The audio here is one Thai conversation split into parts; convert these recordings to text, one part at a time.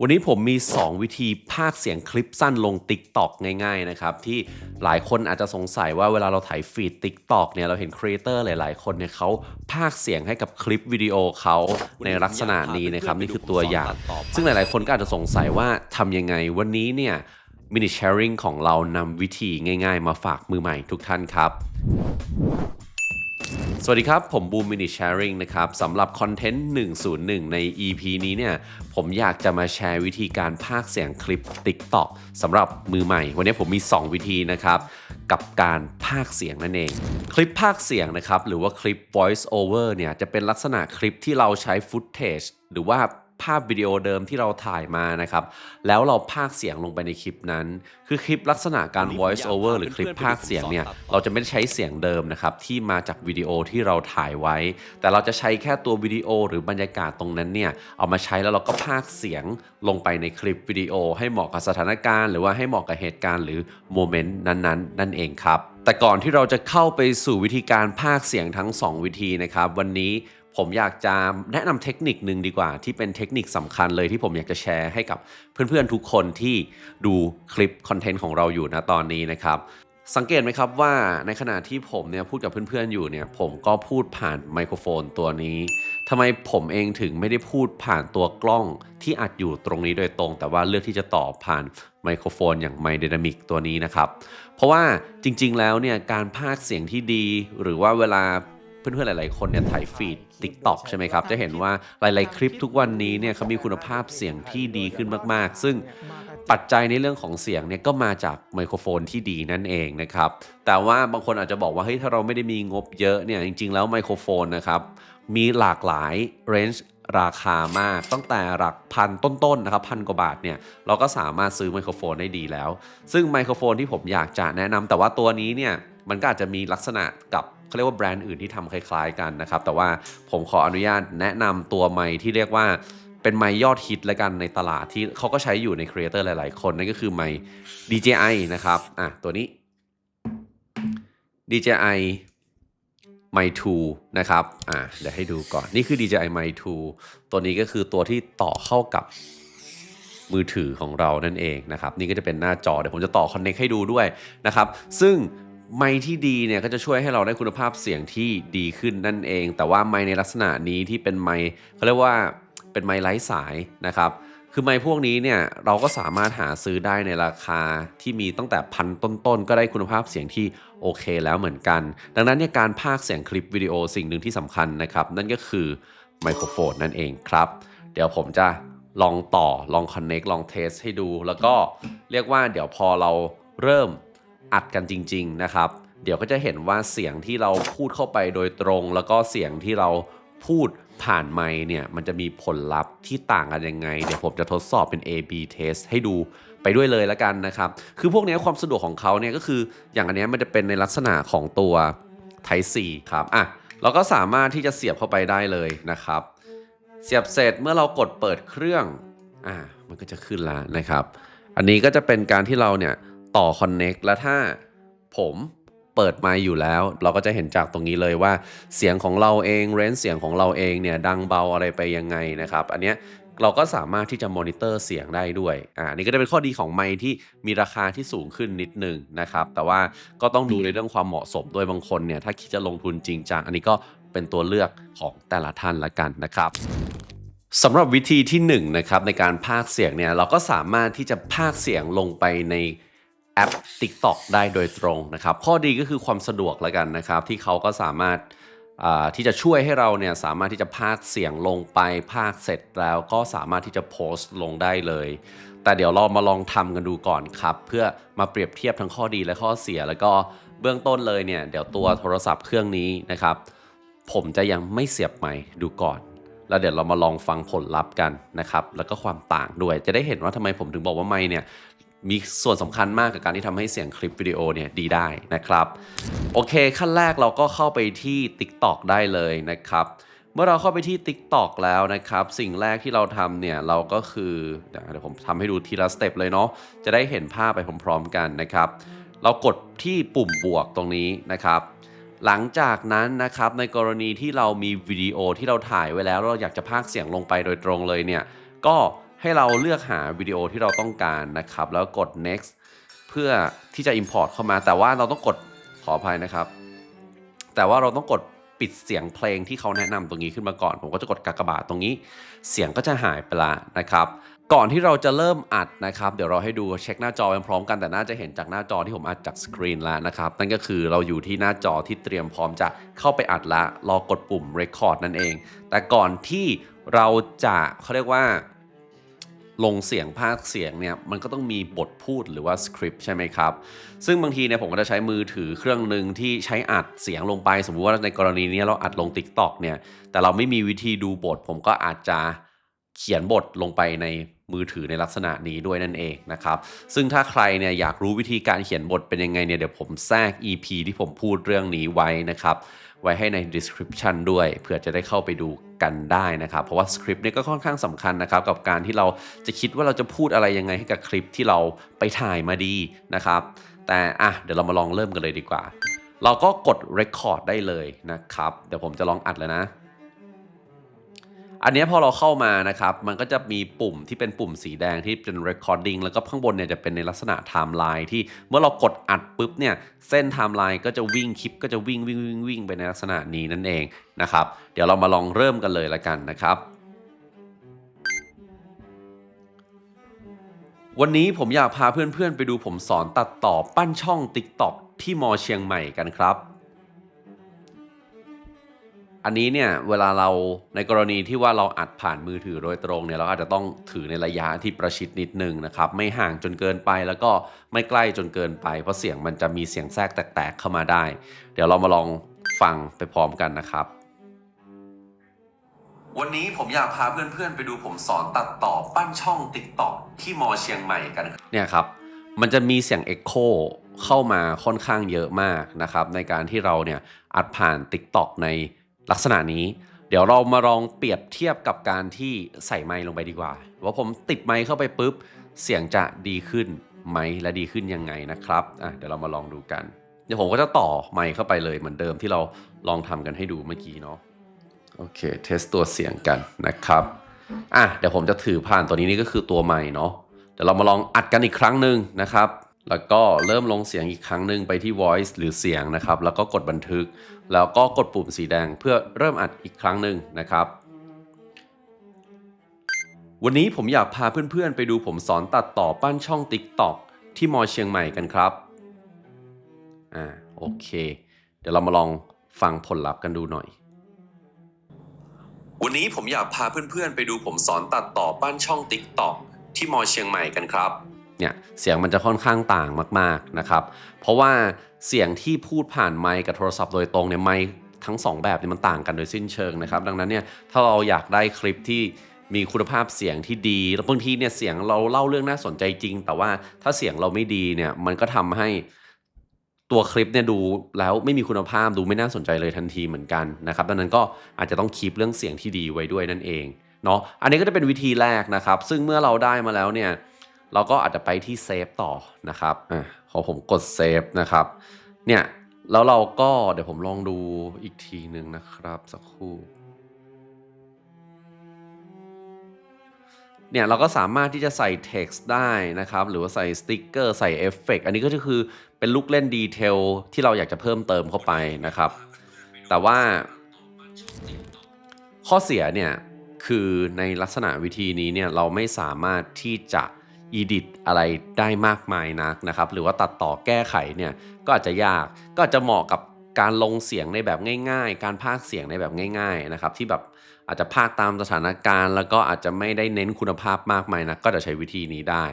วันนี้ผมมี 2 วิธีพากย์เสียงคลิปสั้นลง TikTok ง่ายๆนะครับที่หลายคนอาจจะสงสัยว่าเวลาเราถ่ายฟีด TikTok เนี่ยเราเห็นครีเอเตอร์หลายๆ คนเนี่ยเขาพากย์เสียงให้กับคลิปวิดีโอเขาในลักษณะนี้นะครับนี่คือตัวอย่าง ซึ่งหลายๆ คนก็อาจจะสงสัยว่าทำยังไงวันนี้เนี่ยมินิแชร์ริงของเรานำวิธีง่าย ๆ มาฝากมือใหม่ทุกท่านครับ สวัสดีครับ ผมบูมมินิแชร์ริงนะครับสำหรับคอนเทนต์ 101 ใน EP นี้เนี่ย ผมอยากจะมาแชร์วิธีการพากเสียงคลิป TikTok สำหรับมือใหม่ วันนี้ผมมี 2 วิธีนะครับ กับการพากเสียงนั่นเอง คลิปพากเสียงนะครับ หรือว่าคลิป voice over เนี่ย จะเป็นลักษณะคลิปที่เราใช้ footage หรือว่า ภาพวิดีโอเดิมที่เราถ่ายมานะครับ แล้วเราพากย์เสียงลงไปในคลิปนั้น คือคลิปลักษณะการ voice over หรือคลิปพากย์เสียงเนี่ย เราจะไม่ได้ใช้เสียงเดิมนะครับ ที่มาจากวิดีโอที่เราถ่ายไว้ แต่เราจะใช้แค่ตัววิดีโอหรือบรรยากาศตรงนั้นเนี่ย เอามาใช้แล้วเราก็พากย์เสียงลงไปในคลิปวิดีโอ ให้เหมาะกับสถานการณ์ หรือว่าให้เหมาะกับเหตุการณ์หรือโมเมนต์นั้นๆ นั่นเองครับแต่ก่อนที่เราจะเข้าไปสู่วิธีการพากย์เสียงทั้ง 2 วิธีนะครับ วันนี้ ผมอยากจะแนะนำเทคนิคหนึ่งดีกว่า ที่เป็นเทคนิคสำคัญเลยที่ผมอยากจะแชร์ให้กับเพื่อนๆทุกคนที่ดูคลิปคอนเทนต์ของเราอยู่นะตอนนี้นะครับ สังเกตไหมครับว่าในขณะที่ผมเนี่ยพูดกับเพื่อนๆอยู่เนี่ยผมก็พูดผ่านไมโครโฟนตัวนี้ทำไมผมเองถึงไม่ได้พูดผ่านตัวกล้องที่อัดอยู่ตรงนี้โดยตรง แต่ว่าเลือกที่จะต่อผ่านไมโครโฟนอย่างไมเดนามิกตัวนี้นะครับ เพราะว่าจริงๆแล้วเนี่ยการพากเสียงที่ดี หรือว่าเวลา เพื่อนๆหลายๆคนเนี่ยถ่ายฟีด TikTok ใช่ไหมครับ จะเห็นว่าหลายๆคลิปทุกวันนี้เนี่ยเขามีคุณภาพเสียงที่ดีขึ้นมาก ๆ ซึ่งปัจจัยในเรื่องของเสียงเนี่ยก็มาจากไมโครโฟนที่ดีนั่นเองนะครับ แต่ว่าบางคนอาจจะบอกว่าเฮ้ยถ้าเราไม่ได้มีงบเยอะเนี่ยจริง ๆ แล้วไมโครโฟนนะครับมีหลากหลายเรนจ์ราคามากตั้งแต่หลักพันต้นๆนะครับพันกว่าบาทเนี่ยเราก็สามารถซื้อไมโครโฟนได้ดีแล้ว ซึ่งไมโครโฟนที่ผมอยากจะแนะนำแต่ว่าตัวนี้เนี่ยมันก็อาจจะมีลักษณะกับ เขาเรียกว่าแบรนด์อื่นที่ทำคล้ายๆกันนะครับ แต่ว่าผมขออนุญาตแนะนำตัวไมค์ที่เรียกว่าเป็นไมค์ยอดฮิตแล้วกันในตลาดที่เขาก็ใช้อยู่ในครีเอเตอร์หลายๆ คนนั่นก็คือไมค์ DJI นะครับอะตัวนี้ DJI My 2นะครับ อ่า เดี๋ยวให้ดูก่อน นี่คือ DJI My 2ตัวนี้ก็คือตัวที่ต่อเข้ากับมือถือของเรานั่นเองนะครับ นี่ก็จะเป็นหน้าจอ เดี๋ยวผมจะต่อคอนเน็กให้ดูด้วยนะครับ ซึ่ง ไมค์ที่ดีเนี่ยก็จะช่วยให้เราได้คุณภาพเสียงที่ดีขึ้นนั่นเอง แต่ว่าไมค์ในลักษณะนี้ที่เป็นไมค์เขาเรียกว่าเป็นไมค์ไร้สายนะครับ คือไมค์พวกนี้เนี่ยเราก็สามารถหาซื้อได้ในราคาที่มีตั้งแต่พันต้นๆ ก็ได้คุณภาพเสียงที่โอเคแล้วเหมือนกัน ดังนั้นเนี่ยการพากเสียงคลิปวิดีโอสิ่งหนึ่งที่สำคัญนะครับ นั่นก็คือไมโครโฟนนั่นเองครับ เดี๋ยวผมจะลองต่อลองคอนเน็กลองเทสให้ดู แล้วก็เรียกว่าเดี๋ยวพอเราเริ่ม อัดกันจริง ๆ นะครับ เดี๋ยวก็จะเห็นว่าเสียงที่เราพูดเข้าไปโดยตรง แล้วก็เสียงที่เราพูดผ่านไมเนี่ยมันจะมีผลลัพธ์ที่ต่างกันยังไง เดี๋ยวผมจะทดสอบเป็น A/B test ให้ดูไปด้วยเลยแล้วกันนะครับ คือพวกนี้ความสะดวกของเขาเนี่ยก็คืออย่างอันนี้มันจะเป็นในลักษณะของตัว Type C ครับอะเราก็สามารถที่จะเสียบเข้าไปได้เลยนะครับ เสียบเสร็จเมื่อเรากดเปิดเครื่องอ่ามันก็จะขึ้นแล้วนะครับ อันนี้ก็จะเป็นการที่เราเนี่ย ต่อ Connect แล้วถ้าผมเปิดไมค์อยู่แล้ว เราก็จะเห็นจากตรงนี้เลยว่าเสียงของเราเองเรนจ์เสียงของเราเองเนี่ยดังเบาอะไรไปยังไงนะครับ อันเนี้ยเราก็สามารถที่จะมอนิเตอร์เสียงได้ด้วย อ่า นี่ก็จะเป็นข้อดีของไมค์ที่มีราคาที่สูงขึ้นนิดนึงนะครับ แต่ว่าก็ต้องดูในเรื่องความเหมาะสมด้วยบางคนเนี่ย ถ้าคิดจะลงทุนจริงจัง อันนี้ก็เป็นตัวเลือกของแต่ละท่านละกันนะครับสำหรับวิธีที่1นงนะครับในการพากเสียงเนี่ย เราก็สามารถที่จะพากเสียงลงไปใน แอป TikTok ได้โดยตรงนะครับ ข้อดีก็คือความสะดวกแล้วกันนะครับ ที่เขาก็สามารถาที่จะช่วยให้เราเนี่ยสามารถที่จะพากเสียงลงไปพากเสร็จแล้วก็สามารถที่จะโพสต์ลงได้เลย แต่เดี๋ยวเรามาลองทำกันดูก่อนครับ เพื่อมาเปรียบเทียบทั้งข้อดีและข้อเสีย แล้วก็เบื้องต้นเลยเนี่ยเดี๋ยวตัวโทรศัพท์เครื่องนี้นะครับ ผมจะยังไม่เสียบไมค์ดูก่อน แล้วเดี๋ยวเรามาลองฟังผลลัพธ์กันนะครับ แล้วก็ความต่างด้วยจะได้เห็นว่าทำไมผมถึงบอกว่าไมค์เนี่ย มีส่วนสำคัญมากกับการที่ทำให้เสียงคลิปวิดีโอเนี่ยดีได้นะครับ โอเค ขั้นแรกเราก็เข้าไปที่ TikTok ได้เลยนะครับ เมื่อเราเข้าไปที่ TikTok แล้วนะครับ สิ่งแรกที่เราทำเนี่ยเราก็คือเดี๋ยวผมทำให้ดูทีละสเต็ปเลยเนาะจะได้เห็นภาพไปพร้อมๆกันนะครับ เรากดที่ปุ่มบวกตรงนี้นะครับหลังจากนั้นนะครับในกรณีที่เรามีวิดีโอที่เราถ่ายไว้แล้ว เราอยากจะพากเสียงลงไปโดยตรงเลยเนี่ยก็ ให้เราเลือกหาวิดีโอที่เราต้องการนะครับ แล้วกด next เพื่อที่จะ import เข้ามา แต่ว่าเราต้องกดขออภัยนะครับ แต่ว่าเราต้องกดปิดเสียงเพลงที่เขาแนะนำตรงนี้ขึ้นมาก่อน ผมก็จะกดกากบาทตรงนี้ เสียงก็จะหายไปละนะครับ ก่อนที่เราจะเริ่มอัดนะครับ เดี๋ยวเราให้ดูเช็คหน้าจอพร้อมกันแต่น่าจะเห็นจากหน้าจอที่ผมอัดจากสกรีนแล้วนะครับ นั่นก็คือเราอยู่ที่หน้าจอที่เตรียมพร้อมจะเข้าไปอัดละรอกดปุ่ม record นั่นเอง แต่ก่อนที่เราจะเขาเรียกว่า ลงเสียงภาคเสียงเนี่ยมันก็ต้องมีบทพูดหรือว่าสคริปต์ใช่ไหมครับ ซึ่งบางทีเนี่ยผมก็จะใช้มือถือเครื่องหนึ่งที่ใช้อัดเสียงลงไป สมมุติว่าในกรณีนี้เราอัดลง TikTok เนี่ยแต่เราไม่มีวิธีดูบท ผมก็อาจจะเขียนบทลงไปใน มือถือในลักษณะนี้ด้วยนั่นเองนะครับ ซึ่งถ้าใครเนี่ยอยากรู้วิธีการเขียนบทเป็นยังไงเนี่ยเดี๋ยวผมแทรก EP ที่ผมพูดเรื่องนี้ไว้นะครับ ไว้ให้ใน description ด้วยเผื่อจะได้เข้าไปดูกันได้นะครับ เพราะว่าสคริปต์เนี่ยก็ค่อนข้างสำคัญนะครับ กับการที่เราจะคิดว่าเราจะพูดอะไรยังไงให้กับคลิปที่เราไปถ่ายมาดีนะครับ แต่อะเดี๋ยวเรามาลองเริ่มกันเลยดีกว่า เราก็กด record ได้เลยนะครับ เดี๋ยวผมจะลองอัดเลยนะ อันนี้พอเราเข้ามานะครับ มันก็จะมีปุ่มที่เป็นปุ่มสีแดงที่เป็น recording แล้วก็ข้างบนเนี่ยจะเป็นในลักษณะ timeline ที่เมื่อเรากดอัดปุ๊บเนี่ยเส้น timeline ก็จะวิ่งคลิปก็จะวิ่งวิ่งวิ่งวิ่งไปในลักษณะนี้นั่นเองนะครับ เดี๋ยวเรามาลองเริ่มกันเลยละกันนะครับวันนี้ผมอยากพาเพื่อนๆ ไปดูผมสอนตัดต่อปั้นช่อง TikTok ที่มอเชียงใหม่กันครับ อันนี้เนี่ยเวลาเราในกรณีที่ว่าเราอัดผ่านมือถือโดยตรงเนี่ยเราอาจจะต้องถือในระยะที่ประชิดนิดนึงนะครับไม่ห่างจนเกินไปแล้วก็ไม่ใกล้จนเกินไป เพราะเสียงมันจะมีเสียงแทรกแตกๆเข้ามาได้ เดี๋ยวเรามาลองฟังไปพร้อมกันนะครับวันนี้ผมอยากพาเพื่อนๆ ไปดูผมสอนตัดต่อปั้นช่อง TikTok ที่มอเชียงใหม่กันเนี่ยครับ มันจะมีเสียง Echo เข้ามาค่อนข้างเยอะมากนะครับ ในการที่เราเนี่ยอัดผ่าน TikTok ใน ลักษณะนี้เดี๋ยวเรามาลองเปรียบเทียบกับการที่ใส่ไมค์ลงไปดีกว่า ว่าผมติดไมค์เข้าไปปุ๊บ เสียงจะดีขึ้นไหมและดีขึ้นยังไงนะครับอะเดี๋ยวเรามาลองดูกัน เดี๋ยวผมก็จะต่อไมค์เข้าไปเลยเหมือนเดิมที่เราลองทำกันให้ดูเมื่อกี้เนาะโอเคเทสตัวเสียงกันนะครับอะเดี๋ยวผมจะถือผ่านตัวนี้นี่ก็คือตัวใหม่เนาะเดี๋ยวเรามาลองอัดกันอีกครั้งหนึ่งนะครับ แล้วก็เริ่มลงเสียงอีกครั้งหนึ่งไปที่ voice หรือเสียงนะครับ แล้วก็กดบันทึก แล้วก็กดปุ่มสีแดงเพื่อเริ่มอัดอีกครั้งหนึ่งนะครับ วันนี้ผมอยากพาเพื่อนๆ ไปดูผมสอนตัดต่อปั้นช่อง TikTok ที่มอเชียงใหม่กันครับ อ่า โอเค เดี๋ยวเรามาลองฟังผลลัพธ์กันดูหน่อย วันนี้ผมอยากพาเพื่อนๆ ไปดูผมสอนตัดต่อปั้นช่อง TikTok ที่มอเชียงใหม่กันครับ เนี่ยเสียงมันจะค่อนข้างต่างมากๆนะครับ เพราะว่าเสียงที่พูดผ่านไมค์กับโทรศัพท์โดยตรงเนี่ยไมค์ทั้งสองแบบเนี่ยมันต่างกันโดยสิ้นเชิงนะครับ ดังนั้นเนี่ยถ้าเราอยากได้คลิปที่มีคุณภาพเสียงที่ดี แล้วบางทีเนี่ยเสียงเราเล่าเรื่องน่าสนใจจริง แต่ว่าถ้าเสียงเราไม่ดีเนี่ยมันก็ทำให้ตัวคลิปเนี่ยดูแล้วไม่มีคุณภาพดูไม่น่าสนใจเลยทันทีเหมือนกันนะครับดังนั้นก็อาจจะต้องคีปเรื่องเสียงที่ดีไว้ด้วยนั่นเองเนาะอันนี้ก็จะเป็นวิธีแรกนะครับ ซึ่งเมื่อเราได้มาแล้วเนี่ย เราก็อาจจะไปที่เซฟต่อนะครับอะพอผมกดเซฟนะครับเนี่ยแล้วเราก็เดี๋ยวผมลองดูอีกทีหนึ่งนะครับสักครู่เนี่ยเราก็สามารถที่จะใส่ text ได้นะครับ หรือว่าใส่สติกเกอร์ใส่เอฟเฟกอันนี้ก็คือเป็นลูกเล่นดีเทลที่เราอยากจะเพิ่มเติมเข้าไปนะครับ แต่ว่า ข้อเสียเนี่ยคือในลักษณะวิธีนี้เนี่ยเราไม่สามารถที่จะ edit อะไรได้มากมายนักนะครับ หรือว่าตัดต่อแก้ไขเนี่ยก็อาจจะยากก็อาจจะเหมาะกับการลงเสียงในแบบง่าย ๆ การพากเสียงในแบบง่าย ๆนะครับ ที่แบบอาจจะพากตามสถานการณ์ แล้วก็อาจจะไม่ได้เน้นคุณภาพมากมายนะก็จะใช้วิธีนี้ได้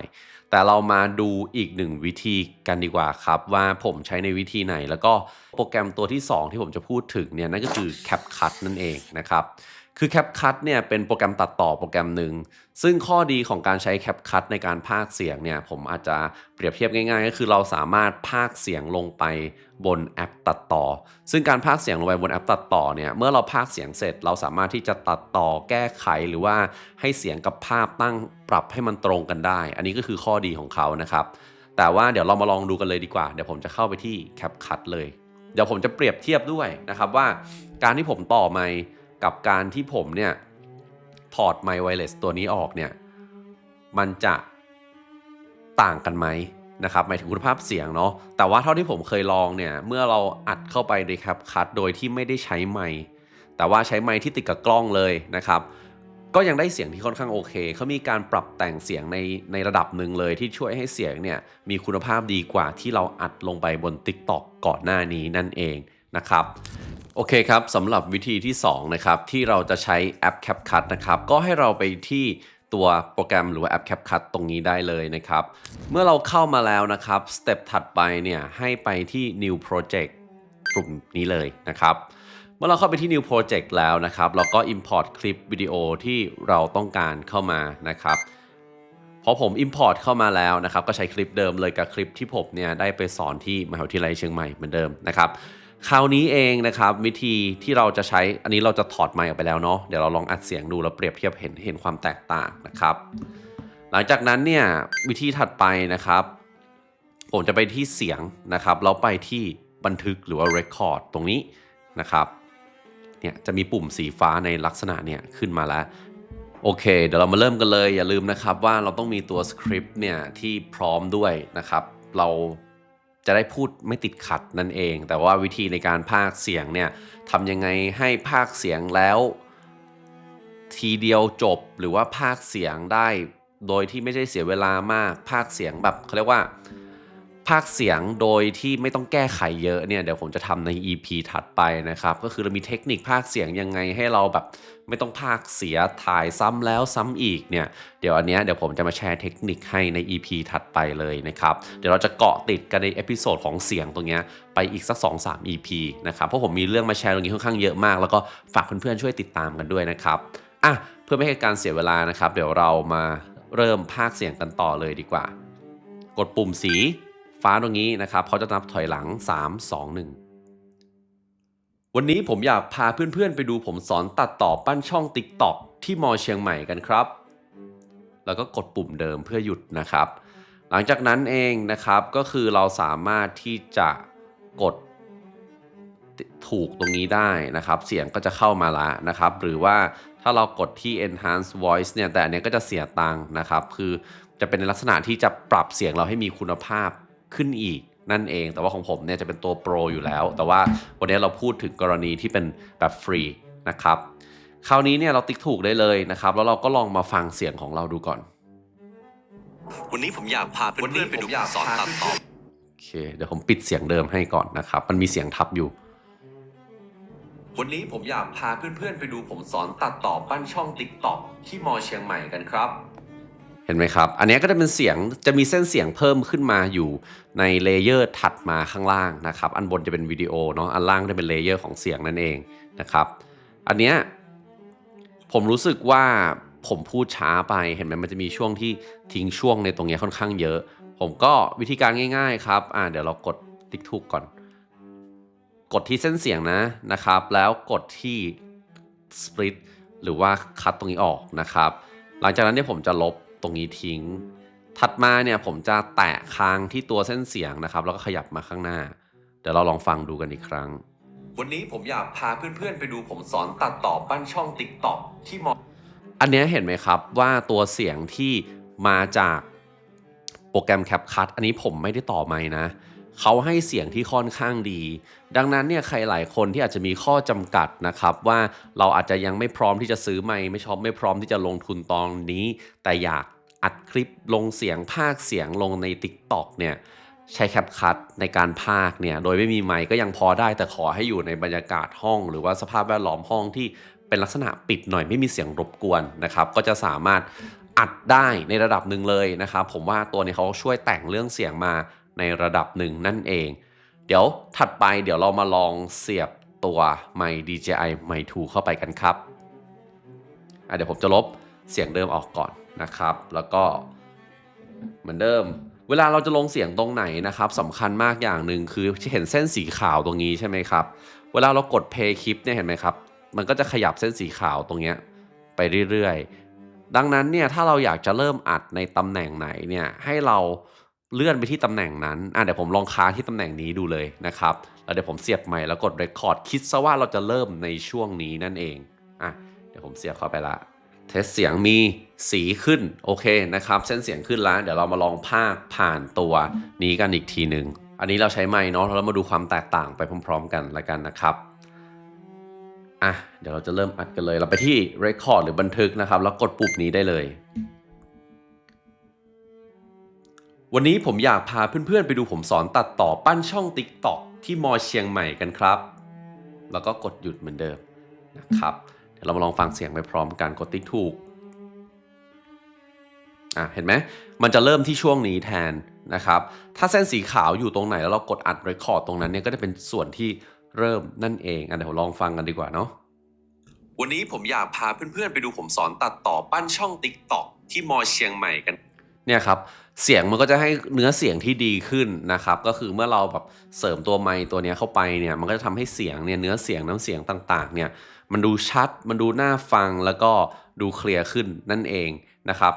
แต่เรามาดูอีกหนึ่งวิธีกันดีกว่าครับ ว่าผมใช้ในวิธีไหน แล้วก็โปรแกรมตัวที่ 2 ที่ผมจะพูดถึงเนี่ยนั่นก็คือ CapCut นั่นเองนะครับ คือ CapCut เนี่ยเป็นโปรแกรมตัดต่อโปรแกรมหนึ่ง ซึ่งข้อดีของการใช้ CapCut ในการพากเสียงเนี่ยผมอาจจะเปรียบเทียบง่ายๆ ก็คือเราสามารถพากเสียงลงไปบนแอปตัดต่อ ซึ่งการพากเสียงลงไปบนแอปตัดต่อเนี่ยเมื่อเราพากเสียงเสร็จ เราสามารถที่จะตัดต่อแก้ไขหรือว่าให้เสียงกับภาพตั้งปรับให้มันตรงกันได้ อันนี้ก็คือข้อดีของเขานะครับแต่ว่าเดี๋ยวเรามาลองดูกันเลยดีกว่า เดี๋ยวผมจะเข้าไปที่ CapCut เลย เดี๋ยวผมจะเปรียบเทียบด้วยนะครับว่าการที่ผมต่อไมค์ กับการที่ผมเนี่ยถอดไมค์ไวเลสตัวนี้ออกเนี่ยมันจะต่างกันไหมนะครับหมายถึงคุณภาพเสียงเนาะแต่ว่าเท่าที่ผมเคยลองเนี่ยเมื่อเราอัดเข้าไปในแคปคัทโดยที่ไม่ได้ใช้ไมค์แต่ว่าใช้ไมค์ที่ติดกับกล้องเลยนะครับก็ยังได้เสียงที่ค่อนข้างโอเค เขามีการปรับแต่งเสียงในในระดับหนึ่งเลยที่ช่วยให้เสียงเนี่ยมีคุณภาพดีกว่าที่เราอัดลงไปบน TikTok ก่อนหน้านี้นั่นเองนะครับ อเคครับสำหรับวิธีที่ 2 นะครับ ที่เราจะใช้แอป CapCut นะครับ ก็ให้เราไปที่ตัวโปรแกรมหรือว่าแอป CapCut ตรงนี้ได้เลยนะครับ เมื่อเราเข้ามาแล้วนะครับสเต็ปถัดไปเนี่ยให้ไปที่ New Project กลุ่มนี้เลยนะครับ เมื่อเราเข้าไปที่ New Project แล้วนะครับ เราก็ Import คลิปวิดีโอที่เราต้องการเข้ามานะครับพอผม Import เข้ามาแล้วนะครับ ก็ใช้คลิปเดิมเลยกับคลิปที่ผมเนี่ยได้ไปสอนที่มหาวิทยาลัยเชียงใหม่เหมือนเดิมนะครับ คราวนี้เองนะครับวิธีที่เราจะใช้อันนี้เราจะถอดไมค์ออกไปแล้วเนาะเดี๋ยวเราลองอัดเสียงดูแล้วเปรียบเทียบเห็นเห็นความแตกต่างนะครับ หลังจากนั้นเนี่ยวิธีถัดไปนะครับ ผมจะไปที่เสียงนะครับแล้วไปที่บันทึกหรือว่า record ตรงนี้นะครับเนี่ยจะมีปุ่มสีฟ้าในลักษณะเนี่ยขึ้นมาแล้วโอเค เดี๋ยวเรามาเริ่มกันเลย อย่าลืมนะครับว่าเราต้องมีตัวสคริปต์เนี่ยที่พร้อมด้วยนะครับ เรา จะได้พูดไม่ติดขัดนั่นเอง แต่ว่าวิธีในการพากเสียงเนี่ยทำยังไงให้พากเสียงแล้ว ทีเดียวจบหรือว่าพากเสียงได้ โดยที่ไม่ได้เสียเวลามากพากเสียงแบบเขาเรียกว่าากย์เสียงโดยที่ไม่ต้องแก้ไขเยอะเนี่ยเดี๋ยวผมจะทำใน EP ถัดไปนะครับ ก็คือเรามีเทคนิคพากย์เสียงยังไงให้เราแบบ ไม่ต้องพากย์เสียถ่ายซ้ำแล้วซ้ำอีกเนี่ยเดี๋ยวอันเนี้ยเดี๋ยวผมจะมาแชร์เทคนิคให้ใน EP ถัดไปเลยนะครับ เดี๋ยวเราจะเกาะติดกันในเอพิโซดของเสียงตรงเนี้ยไปอีกสัก 2-3 EP นะครับเพราะผมมีเรื่องมาแชร์ตรงนี้ค่อนข้างเยอะมาก แล้วก็ฝากเพื่อนๆช่วยติดตามกันด้วยนะครับอะเพื่อไม่ให้การเสียเวลานะครับ เดี๋ยวเรามาเริ่มพากย์เสียงกันต่อเลยดีกว่า กดปุ่มสี ฟ้าตรงนี้นะครับเขาจะนับถอยหลัง 3 2 1 วันนี้ผมอยากพาเพื่อนๆ ไปดูผมสอนตัดต่อปั้นช่อง TikTok ที่มอเชียงใหม่กันครับ แล้วก็กดปุ่มเดิมเพื่อหยุดนะครับ หลังจากนั้นเองนะครับก็คือเราสามารถที่จะกดถูกตรงนี้ได้นะครับ เสียงก็จะเข้ามาละนะครับ หรือว่าถ้าเรากดที่ enhance voice เนี่ย แต่อันนี้ก็จะเสียตังค์นะครับ คือจะเป็นในลักษณะที่จะปรับเสียงเราให้มีคุณภาพ ขึ้นอีกนั่นเอง แต่ว่าของผมเนี่ยจะเป็นตัวโปรอยู่แล้ว แต่ว่าวันนี้เราพูดถึงกรณีที่เป็นแบบฟรีนะครับ คราวนี้เนี่ยเราติ๊กถูกได้เลยนะครับ แล้วเราก็ลองมาฟังเสียงของเราดูก่อน วันนี้ผมอยากพาเพื่อนๆไปดูผมสอนตัดต่อโอเค เดี๋ยวผมปิดเสียงเดิมให้ก่อนนะครับ มันมีเสียงทับอยู่ วันนี้ผมอยากพาเพื่อนๆไปดูผมสอนตัดต่อปั้นช่อง TikTok ที่มอเชียงใหม่กันครับเห็นไหมครับ อันนี้ก็จะเป็นเสียงจะมีเส้นเสียงเพิ่มขึ้นมาอยู่ในเลเยอร์ถัดมาข้างล่างนะครับ อันบนจะเป็นวิดีโอเนาะอันล่างจะเป็นเลเยอร์ของเสียงนั่นเองนะครับ อันเนี้ยผมรู้สึกว่าผมพูดช้าไปเห็นไหมมันจะมีช่วงที่ทิ้งช่วงในตรงนี้ค่อนข้างเยอะ ผมก็วิธีการง่าย ๆ ครับอ่าเดี๋ยวเรากดติ๊กถูกก่อน กดที่เส้นเสียงนะนะครับ แล้วกดที่ split หรือว่าคัดตรงนี้ออกนะครับ หลังจากนั้นเนี่ยผมจะลบ ตรงนี้ทิ้ง ถัดมาเนี่ยผมจะแตะค้างที่ตัวเส้นเสียงนะครับ แล้วก็ขยับมาข้างหน้า เดี๋ยวเราลองฟังดูกันอีกครั้ง วันนี้ผมอยากพาเพื่อนๆ ไปดูผมสอนตัดต่อปั้นช่อง TikTok ที่มออันเนี้ยเห็นไหมครับว่าตัวเสียงที่มาจากโปรแกรม CapCut อันนี้ผมไม่ได้ต่อไมค์นะ เขาให้เสียงที่ค่อนข้างดี ดังนั้นเนี่ยใครหลายคนที่อาจจะมีข้อจำกัดนะครับว่าเราอาจจะยังไม่พร้อมที่จะซื้อไมค์ไม่ชอบไม่พร้อมที่จะลงทุนตอนนี้ แต่อยากอัดคลิปลงเสียงภาคเสียงลงใน TikTok เนี่ยใช้ CapCut ในการภาคเนี่ยโดยไม่มีไมค์ก็ยังพอได้แต่ขอให้อยู่ในบรรยากาศห้อง หรือว่าสภาพแวดล้อมห้องที่เป็นลักษณะปิดหน่อยไม่มีเสียงรบกวนนะครับก็จะสามารถอัดได้ในระดับหนึ่งเลยนะครับผมว่าตัวนี้เขาช่วยแต่งเรื่องเสียงมา ในระดับหนึ่งนั่นเอง เดี๋ยวถัดไปเดี๋ยวเรามาลองเสียบตัวไมค์ DJI Mic 2เข้าไปกันครับเดี๋ยวผมจะลบเสียงเดิมออกก่อนนะครับ แล้วก็เหมือนเดิม เวลาเราจะลงเสียงตรงไหนนะครับสำคัญมากอย่างหนึ่งคือเห็นเส้นสีขาวตรงนี้ใช่ไหมครับ เวลาเรากด play คลิปเนี่ยเห็นไหมครับ มันก็จะขยับเส้นสีขาวตรงเนี้ยไปเรื่อยๆ ดังนั้นเนี่ยถ้าเราอยากจะเริ่มอัดในตำแหน่งไหนเนี่ยให้เรา เลื่อนไปที่ตำแหน่งนั้นอะเดี๋ยวผมลองค้างที่ตำแหน่งนี้ดูเลยนะครับ แล้วเดี๋ยวผมเสียบใหม่แล้วกด record คิดซะว่าเราจะเริ่มในช่วงนี้นั่นเอง อะ เดี๋ยวผมเสียบเข้าไปละ เทสเสียงมีสีขึ้น โอเคนะครับ เส้นเสียงขึ้นแล้ว เดี๋ยวเรามาลองภาคผ่านตัวนี้กันอีกทีหนึ่ง อันนี้เราใช้ไมค์เนาะ เรามาดูความแตกต่างไปพร้อม ๆ กันละกันนะครับ อะ เดี๋ยวเราจะเริ่มอัดกันเลย เราไปที่ Record หรือบันทึกนะครับ แล้วกดปุ่มนี้ได้เลย วันนี้ผมอยากพาเพื่อนๆ ไปดูผมสอนตัดต่อปั้นช่อง TikTok ที่มอเชียงใหม่กันครับ แล้วก็กดหยุดเหมือนเดิมนะครับ เดี๋ยวเรามาลองฟังเสียงไปพร้อมกันกดติ๊กถูกอะเห็นไหมมันจะเริ่มที่ช่วงนี้แทนนะครับ ถ้าเส้นสีขาวอยู่ตรงไหนแล้วเรากดอัด Record ตรงนั้นเนี่ยก็จะเป็นส่วนที่เริ่มนั่นเองอะเดี๋ยวลองฟังกันดีกว่าเนาะวันนี้ผมอยากพาเพื่อนๆ ไปดูผมสอนตัดต่อปั้นช่อง TikTok ที่มอเชียงใหม่กัน เนี่ยครับเสียงมันก็จะให้เนื้อเสียงที่ดีขึ้นนะครับ ก็คือเมื่อเราแบบเสริมตัวไมค์ตัวนี้เข้าไปเนี่ยมันก็จะทำให้เสียงเนี่ยเนื้อเสียงน้ำเสียงต่างๆเนี่ยมันดูชัดมันดูน่าฟังแล้วก็ดูเคลียร์ขึ้นนั่นเองนะครับ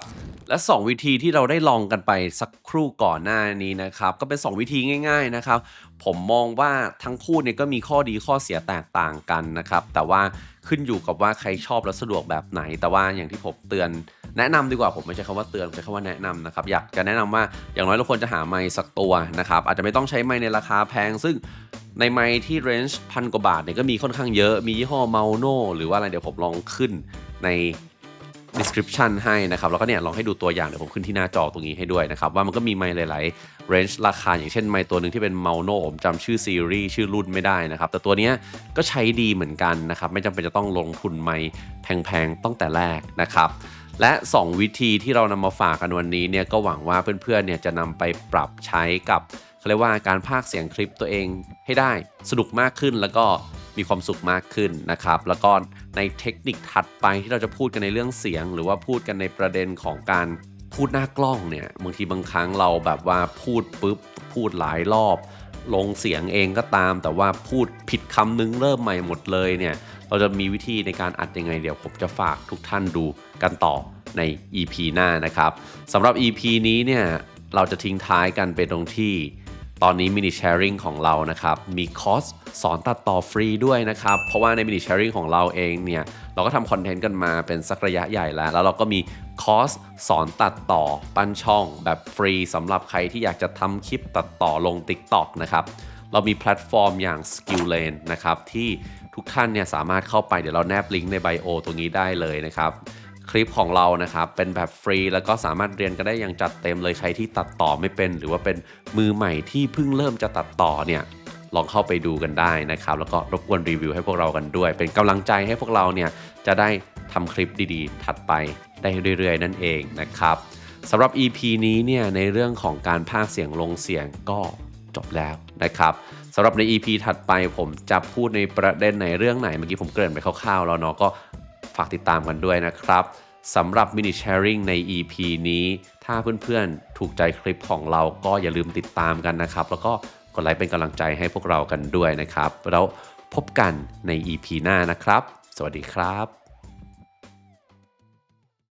และ 2 วิธีที่เราได้ลองกันไปสักครู่ก่อนหน้านี้นะครับ ก็เป็น 2 วิธีง่าย ๆนะครับ ผมมองว่าทั้งคู่เนี่ยก็มีข้อดีข้อเสียแตกต่างกันนะครับ แต่ว่าขึ้นอยู่กับว่าใครชอบและสะดวกแบบไหน แต่ว่าอย่างที่ผมเตือน แนะนำดีกว่าผมไม่ใช่คำว่าเตือนใช้คำว่าแนะนำนะครับอยากจะแนะนำว่าอย่างน้อยเราควรจะหาไมค์สักตัวนะครับอาจจะไม่ต้องใช้ไมค์ในราคาแพง ซึ่งในไมค์ที่เรนจ์พันกว่าบาทเนี่ยก็มีค่อนข้างเยอะมียี่ห้อเมาโนหรือว่าอะไรเดี๋ยวผมลองขึ้นใน description ให้นะครับแล้วก็เนี่ยลองให้ดูตัวอย่างเดี๋ยวผมขึ้นที่หน้าจอตรงนี้ให้ด้วยนะครับ ว่ามันก็มีไมค์หลายๆ range ราคาอย่างเช่นไมค์ตัวหนึ่งที่เป็น m a n o ผมจำชื่อซีรีส์ชื่อรุ่นไม่ได้นะครับ แต่ตัวเนี้ยก็ใช้ดีเหมือนกันนะครับ ไม่จำเป็นจะต้องลงทุนไมค์แพงๆตั้งแต่แรกนะครับ และ 2 วิธีที่เรานำมาฝากกันวันนี้เนี่ยก็หวังว่าเพื่อนๆเนี่ยจะนำไปปรับใช้กับเขาเรียกว่าการพากเสียงคลิปตัวเองให้ได้สนุกมากขึ้นแล้วก็มีความสุขมากขึ้นนะครับ แล้วก็ในเทคนิคถัดไปที่เราจะพูดกันในเรื่องเสียง หรือว่าพูดกันในประเด็นของการพูดหน้ากล้องเนี่ยบางทีบางครั้งเราแบบว่าพูดปุ๊บพูดหลายรอบ ลงเสียงเองก็ตาม แต่ว่าพูดผิดคำนึงเริ่มใหม่หมดเลยเนี่ย เราจะมีวิธีในการอัดยังไงเดี๋ยวผมจะฝากทุกท่านดูกันต่อใน EP หน้านะครับสำหรับ EP นี้เนี่ยเราจะทิ้งท้ายกันไปตรงที่ ตอนนี้มินิแชร์ริงของเรานะครับมีคอร์สสอนตัดต่อฟรีด้วยนะครับ เพราะว่าในมินิแชร์ริงของเราเองเนี่ยเราก็ทำคอนเทนต์กันมาเป็นสักระยะใหญ่แล้ว แล้วเราก็มีคอร์สสอนตัดต่อปั้นช่องแบบฟรีสำหรับใครที่อยากจะทำคลิปตัดต่อลง TikTok นะครับเรามีแพลตฟอร์มอย่าง Skillane นะครับที่ ทุกท่านเนี่ยสามารถเข้าไปเดี๋ยวเราแนบลิงก์ในไบโอตรงนี้ได้เลยนะครับคลิปของเรานะครับเป็นแบบฟรีแล้วก็สามารถเรียนกันได้อย่างจัดเต็มเลยใครที่ตัดต่อไม่เป็น หรือว่าเป็นมือใหม่ที่เพิ่งเริ่มจะตัดต่อเนี่ยลองเข้าไปดูกันได้นะครับ แล้วก็รบกวนรีวิวให้พวกเรากันด้วย เป็นกำลังใจให้พวกเราเนี่ยจะได้ทำคลิปดีๆ ถัดไปได้เรื่อยๆ นั่นเองนะครับสำหรับ EP นี้เนี่ยในเรื่องของการพากเสียงลงเสียงก็จบแล้วนะครับ สำหรับใน EP ถัดไปผมจะพูดในประเด็นไหนเรื่องไหนเมื่อกี้ผมเกริ่นไปคร่าวๆแล้วเนาะก็ฝากติดตามกันด้วยนะครับสำหรับมินิแชร์ริงใน EP นี้ ถ้าเพื่อนๆ ถูกใจคลิปของเราก็อย่าลืมติดตามกันนะครับ แล้วก็กดไลค์เป็นกำลังใจให้พวกเรากันด้วยนะครับ แล้วพบกันใน EP หน้านะครับ สวัสดีครับ